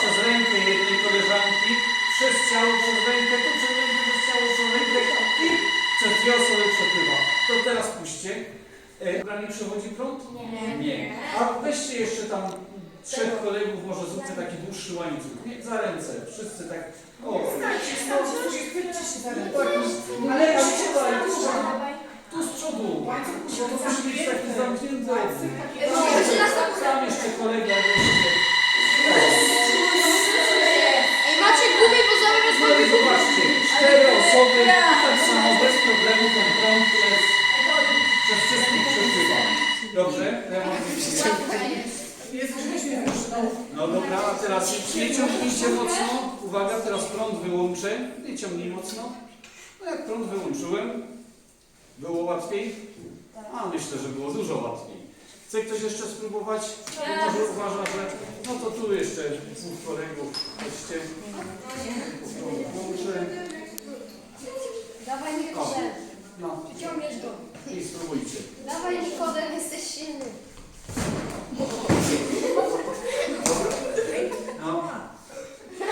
przez rękę jednej koleżanki, przez ciało, przez rękę, przez rękę, przez ciało, przez rękę i przez dwie osoby przepływa. To teraz puśćcie. E, Dobra, nie przechodzi prąd? Nie. Nie. A weźcie jeszcze tam trzech kolegów, może zróbcie taki dłuższy łańcuch. Nie, za ręce, wszyscy tak. O, chwyćcie się za tak, ale ja tutaj, tu, tu z przodu. To musi być taki zamknięty. Tam jeszcze. Dobrze? To Ja mam Jest grzeczny już, no. Dobra, a teraz nie ciągnijcie mocno. Uwaga, teraz prąd wyłączę. Nie ciągnij mocno. No jak prąd wyłączyłem, było łatwiej? A myślę, że było dużo łatwiej. Chce ktoś jeszcze spróbować? Bo Może uważa, że no to tu jeszcze dwóch kolegów. Weźcie. Włączę. Dawaj O, Nikodem, no ciągniesz go. i spróbujcie. Dawaj Nikodem, jesteś silny. No.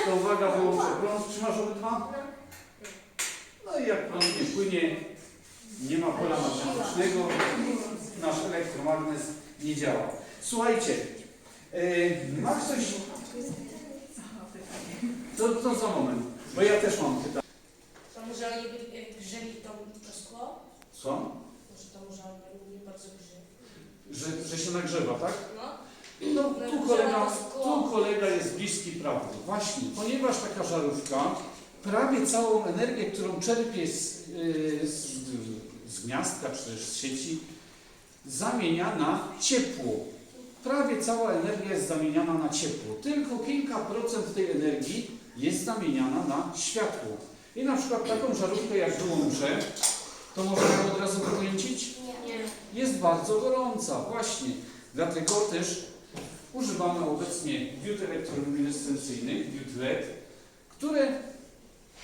To uwaga, wyłączę prąd. Trzymasz obydwa? No i jak prąd nie płynie, nie ma pola magnetycznego, nasz elektromagnes nie działa. Słuchajcie, yy, ma ktoś... To, to za moment, bo ja też mam pytanie. Może oni jak grzeli to, to szkło? Co? Może to może on nie bardzo grze. Że, że się nagrzewa, tak? No. No, tu kolega, tu kolega jest bliski prawdy. Właśnie, ponieważ taka żarówka prawie całą energię, którą czerpie z, yy, z, z gniazdka czy też z sieci, zamienia na ciepło. Prawie cała energia jest zamieniana na ciepło. Tylko kilka procent tej energii jest zamieniana na światło. I na przykład taką żarówkę jak wyłączę, to możemy od razu pokręcić? Nie. jest bardzo gorąca, właśnie. Dlatego też używamy obecnie diod elektroluminescencyjnych, diod LED, które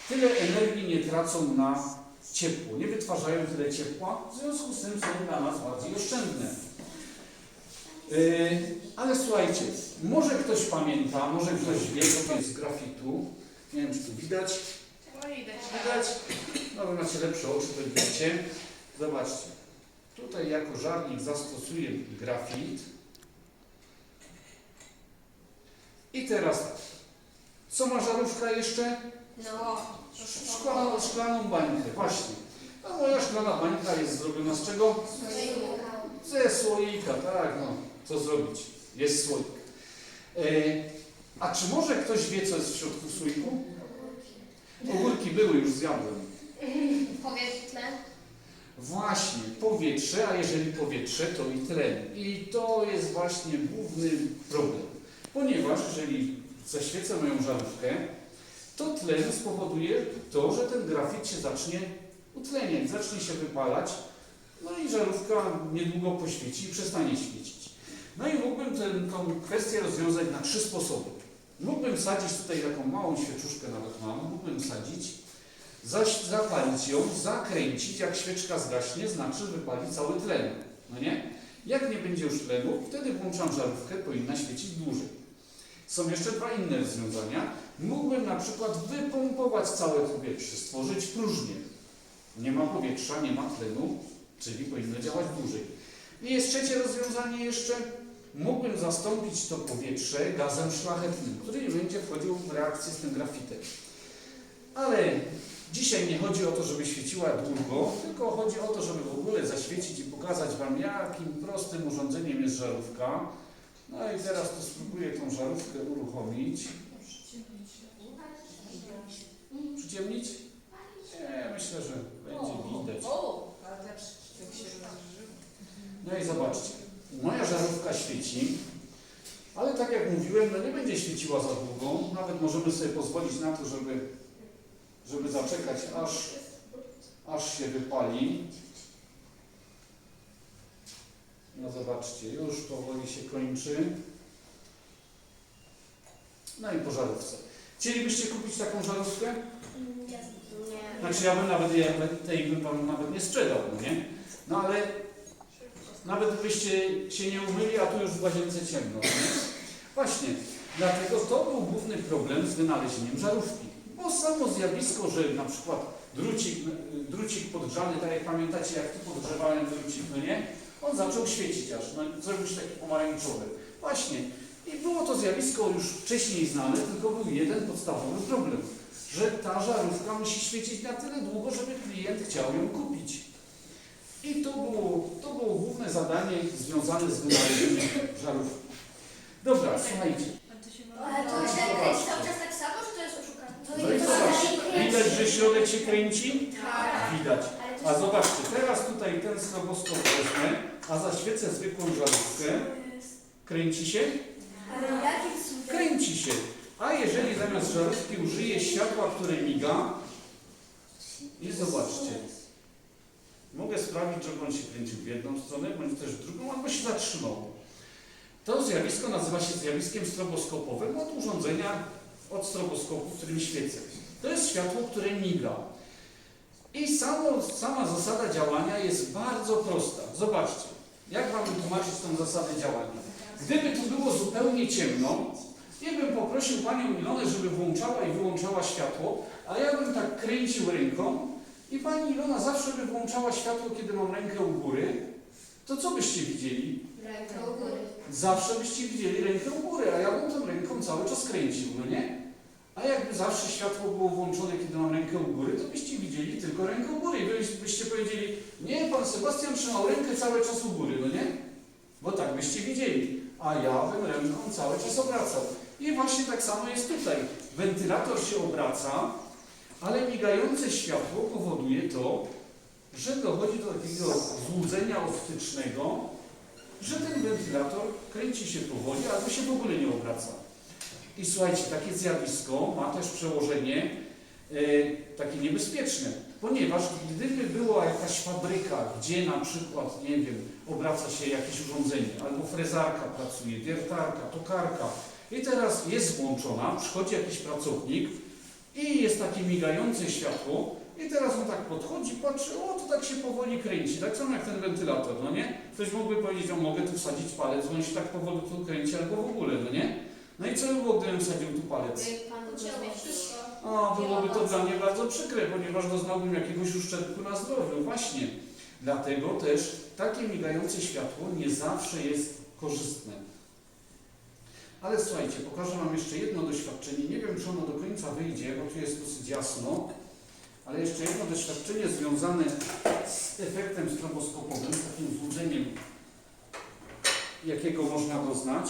tyle energii nie tracą na ciepło, nie wytwarzają tyle ciepła, w związku z tym są dla nas bardziej oszczędne. Yy, ale słuchajcie, może ktoś pamięta, może ktoś wie, co to jest z grafitu. Nie wiem, czy tu widać. No widać. Widać? No wy macie lepsze oczy, to widzicie. Zobaczcie. Tutaj jako żarnik zastosuję grafit. I teraz. Co ma żarówka jeszcze? No. Szklaną, szklaną bańkę, właśnie. A moja szklana bańka jest zrobiona z czego? Ze słoika, tak, no. Co zrobić? Jest słoik. E, a czy może ktoś wie, co jest w środku słoiku? Ogórki były, już zjadłem. Powietrze. Właśnie, powietrze, a jeżeli powietrze, to i tlen. I to jest właśnie główny problem. Ponieważ jeżeli zaświecę moją żarówkę, to tlen spowoduje to, że ten grafit się zacznie utleniać, zacznie się wypalać, no i żarówka niedługo poświeci i przestanie świecić. No i mógłbym tę kwestię rozwiązać na trzy sposoby. Mógłbym sadzić tutaj taką małą świeczuszkę, nawet mam, mógłbym sadzić, zaś zapalić ją, zakręcić, jak świeczka zgaśnie, znaczy wypali cały tlen. No nie? Jak nie będzie już tlenu, wtedy włączam żarówkę, powinna świecić dłużej. Są jeszcze dwa inne rozwiązania. Mógłbym na przykład wypompować całe powietrze, stworzyć próżnię. Nie ma powietrza, nie ma tlenu, czyli powinno działać dłużej. I jest trzecie rozwiązanie jeszcze. Mógłbym zastąpić to powietrze gazem szlachetnym, który nie będzie wchodził w reakcję z tym grafitem. Ale Dzisiaj nie chodzi o to, żeby świeciła długo, tylko chodzi o to, żeby w ogóle zaświecić i pokazać Wam, jakim prostym urządzeniem jest żarówka. No i teraz to spróbuję tą żarówkę uruchomić. Przyciemnić? Nie, myślę, że będzie widać. Rozżył. No i zobaczcie, moja żarówka świeci, ale tak jak mówiłem, no nie będzie świeciła za długo. Nawet możemy sobie pozwolić na to, żeby, żeby zaczekać, aż, aż się wypali. No zobaczcie, już powoli się kończy. No i po żarówce. Chcielibyście kupić taką żarówkę? Nie. Znaczy ja bym nawet ja bym- tej bym wam nawet nie sprzedał, no nie? No ale Nawet byście się nie umyli, a tu już w łazience ciemno. nie? Właśnie, dlatego to był główny problem z wynalezieniem żarówki. Bo samo zjawisko, że na przykład drucik, drucik podgrzany, tak jak pamiętacie, jak tu podgrzewałem drucik, no nie? On zaczął świecić aż, no, zrobił się taki pomarańczowy. Właśnie. I było to zjawisko już wcześniej znane, tylko był jeden podstawowy problem, że ta żarówka musi świecić na tyle długo, żeby klient chciał ją kupić. I to było, to było główne zadanie związane z wynalezieniem żarówki. Dobra, słuchajcie. Ale to się kręci cały czas tak samo, czy to jest oszukane? No i zobaczcie, widać, że środek się kręci? Tak. Widać. A zobaczcie, teraz tutaj ten stroboskop wezmę, a zaświecę zwykłą żarówkę. Kręci się? Kręci się. A jeżeli zamiast żarówki użyję światła, które miga, i zobaczcie, mogę sprawić, żeby on się kręcił w jedną stronę, bądź też w drugą, albo się zatrzymał. To zjawisko nazywa się zjawiskiem stroboskopowym od urządzenia, od stroboskopu, w którym świecę. To jest światło, które miga. I samo, sama zasada działania jest bardzo prosta. Zobaczcie, jak Wam wytłumaczyć tą zasadę działania. Gdyby tu było zupełnie ciemno, ja bym poprosił Panią Ilonę, żeby włączała i wyłączała światło, a ja bym tak kręcił ręką i Pani Ilona zawsze by włączała światło, kiedy mam rękę u góry, to co byście widzieli? Rękę u góry. Zawsze byście widzieli rękę u góry, a ja bym tą ręką cały czas kręcił, no nie? A jakby zawsze światło było włączone, kiedy mam rękę u góry, to byście widzieli tylko rękę u góry i byście powiedzieli, nie, Pan Sebastian trzymał rękę cały czas u góry, no nie? Bo tak byście widzieli, a ja bym ręką cały czas obracał. I właśnie tak samo jest tutaj. Wentylator się obraca, ale migające światło powoduje to, że dochodzi do takiego złudzenia optycznego, że ten wentylator kręci się powoli, albo się w ogóle nie obraca. I słuchajcie, takie zjawisko ma też przełożenie e, takie niebezpieczne, ponieważ gdyby była jakaś fabryka, gdzie na przykład, nie wiem, obraca się jakieś urządzenie, albo frezarka pracuje, wiertarka, tokarka i teraz jest włączona, przychodzi jakiś pracownik i jest takie migające światło i teraz on tak podchodzi, patrzy, o to tak się powoli kręci, tak samo jak ten wentylator, no nie? Ktoś mógłby powiedzieć, o mogę tu wsadzić palec, bo on się tak powoli tu kręci, albo w ogóle, no nie? No i co by było, gdybym wsadził tu palec? Zmieścił. O, byłoby to dla mnie bardzo przykre, ponieważ doznałbym jakiegoś uszczerbku na zdrowiu. Właśnie. Dlatego też takie migające światło nie zawsze jest korzystne. Ale słuchajcie, pokażę Wam jeszcze jedno doświadczenie. Nie wiem, czy ono do końca wyjdzie, bo tu jest dosyć jasno, ale jeszcze jedno doświadczenie związane z efektem stroboskopowym, z takim złudzeniem, jakiego można doznać.